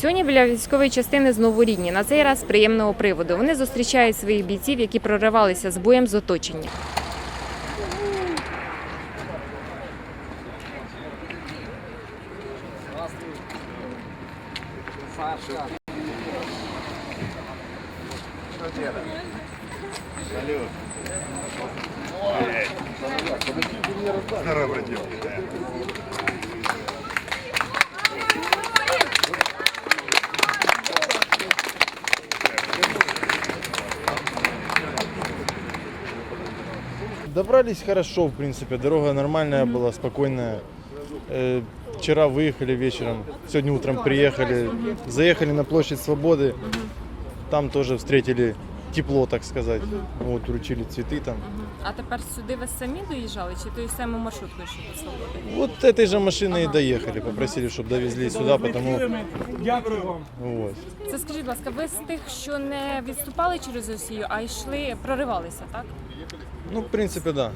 Сьогодні біля військової частини знову рідні. На цей раз приємного приводу. Вони зустрічають своїх бійців, які проривалися з боєм з оточення. Здорово, Добрались хорошо, в принципе. Дорога нормальная была, спокойная. Э, Вчера выехали вечером, сегодня утром приехали. Заехали на площадь Свободы. Там тоже встретили тепло, так сказать. Вот, вручили цветы там. А тепер сюди ви самі доїжджали чи тою самою маршруткою, що до свободи? Вот этой же машиной и доехали. Попросили, чтобы довезли сюда, потому... Вот. Це скажіть, будь ласка, ви з тих, що не відступали через Росію, а йшли, проривалися, так? Ну, в принципе, да.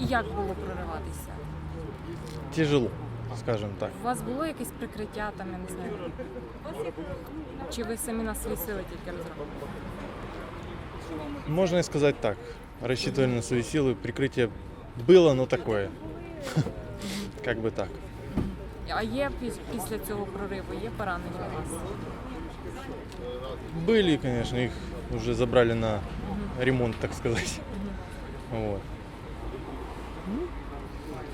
І як було прориватися? Тяжело, скажем так. У вас було якесь прикриття, там, я не знаю. Чи ви самі на свої сили тільки розраховували? Можно и сказать так. Рассчитывали на свои силы. Прикрытие было, но такое. Как бы так. А є піс- після цього прориву, є поранені у вас? Были, конечно, их уже забрали на ремонт, так сказать. Вот. Ну,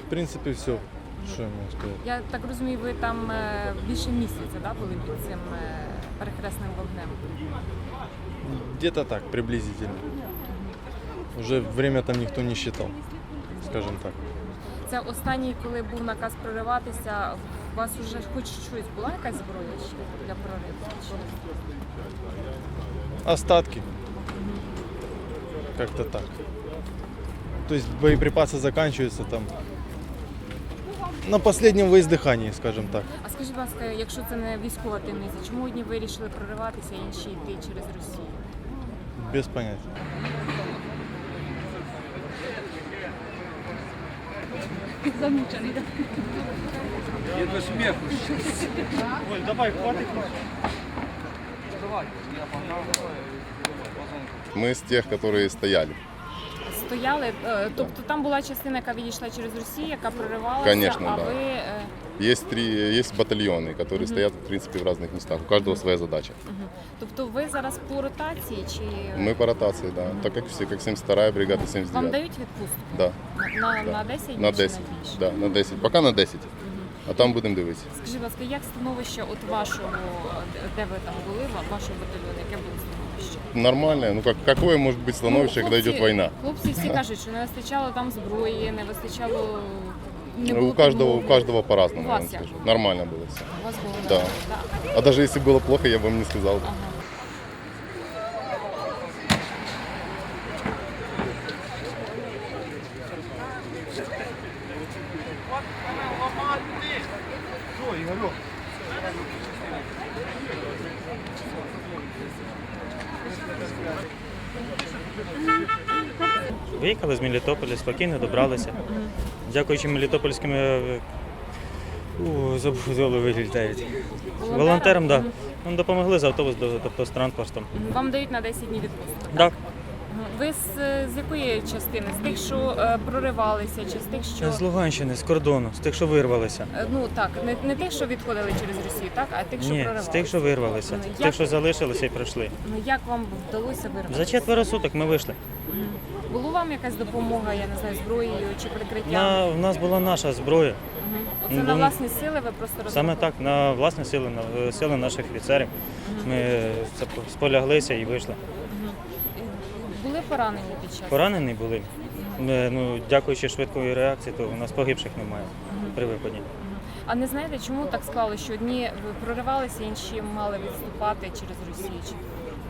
В принципе, все, что я могу сказать. Я так розумію, ви там е, більше місяця да, були під цим е, перехресним вогнем. Где-то так, приблизительно. Уже время там никто не считал, скажем так. Це останній, коли був наказ прориватися, у вас вже хоч щось була якась зброя ще для прориву? Чи- Остатки. Как-то так. То есть боеприпасы заканчиваются там на последнем воздыхании, скажем так. А скажіть, будь ласка, якщо це не військова таємниця, чому одні вирішили прориватися, а інші йти через Росію? Без понятия. Мы из тех, которые стояли. Стояли, е, тобто там була частина, яка відійшла через Росію, яка проривалася, Конечно, а да. ви е, Есть три, есть батальоны, которые стоят, в принципе, в разных местах. У каждого своя задача. мгм. тобто ви зараз по ротації чи Мы по ротации, да. Так как все, как 72-я бригада, вам 79 дають відпустку? Да, На, на, Да. на 10 днів на чи 10. на більше? Да, на 10. Пока на 10. А там будемо дивитися. Скажіть, будь ласка, як становище от вашого, де- де ви там були, ва- вашого батальйону, яке було становище? Нормальное. Ну как, какое может быть становище, Ну, когда хлопці- идет война? Хлопці всі кажуть, що не вистачало там зброї, не вистачало. Не було Ну, У каждого, у тому- каждого по-разному, У я вас вам як? скажу. Нормально было все. У вас було Да. нормально, да. А даже если было плохо, я бы вам не сказал. Ага. Виїхали з Мелітополя, спокійно добралися. Дякуючи мелітопольським е, вилітають. Волонтерам, да. Нам допомогли з автобус, тобто з транспортом. Вам дають на 10 днів відпустку. Так. Ви з, з якої частини? З тих, що е, проривалися, чи з тих, що з Луганщини, з кордону, з тих, що вирвалися. Е, ну так, не, не тих, що відходили через Росію, так, а тих, що Ні, з тих, що вирвалися, Ну, з як- тих, що залишилися і прийшли. Ну як вам вдалося вирватися? За четверо суток ми вийшли. Було вам якась допомога, я не знаю, зброєю чи прикриттям? На, в нас була наша зброя. Мгм. Ну, на ну, власні сили ви просто Саме так, на власні сили, на е, сили наших офіцерів. Ми е, це споляглися і вийшли. Були поранені під час? Поранені були. Ну, дякуючи швидкої реакції, то у нас погибших немає при випаді. А не знаєте, чому так склали, що одні проривалися, інші мали відступати через Росію?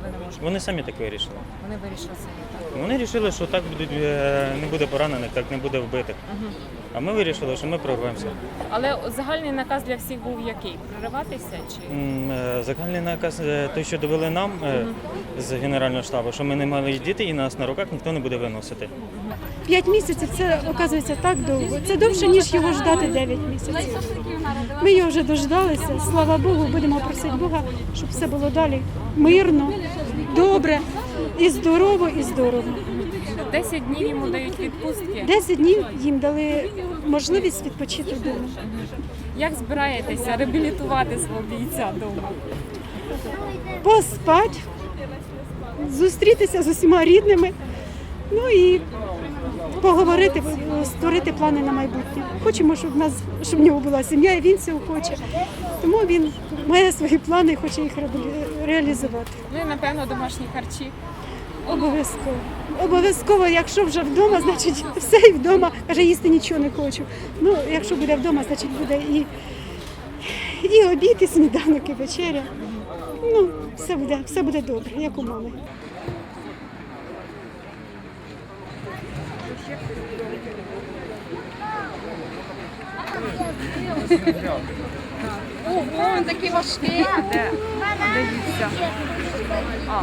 Чи ви не можете? Вони самі так вирішили. Вони вирішили самі, так? Вони вирішили, що так будуть, е, не буде поранених, так не буде вбитих. А ми вирішили, що ми прорвемося. Але загальний наказ для всіх був який? Прориватися чи М, е, Загальний наказ, е, той, що довели нам е, з Генерального штабу, що ми не мали діти і нас на руках ніхто не буде виносити. П'ять місяців це оказується так довго. Це довше, ніж його ждати 9 місяців. Ми його вже дождалися. Слава Богу, будемо просити Бога, щоб все було далі мирно, добре, і здорово, і здорово. 10 днів йому дають відпустки? 10 днів їм дали можливість відпочити вдома. Як збираєтеся реабілітувати свого бійця вдома? Поспать, зустрітися з усіма рідними, ну і поговорити, створити плани на майбутнє. Хочемо, щоб в нас щоб в нього була сім'я, і він цього хоче. Тому він має свої плани і хоче їх реалізувати. Ну і напевно домашні харчі. Обов'язково. Обов'язково, якщо вже вдома, значить все і вдома. Каже, їсти нічого не хочу. Ну, якщо буде вдома, значить буде і, і обід, і сніданок, і вечеря. Ну, все буде, все буде добре, як у мами. Ого, він такий важкий. Де? Дивіться. А.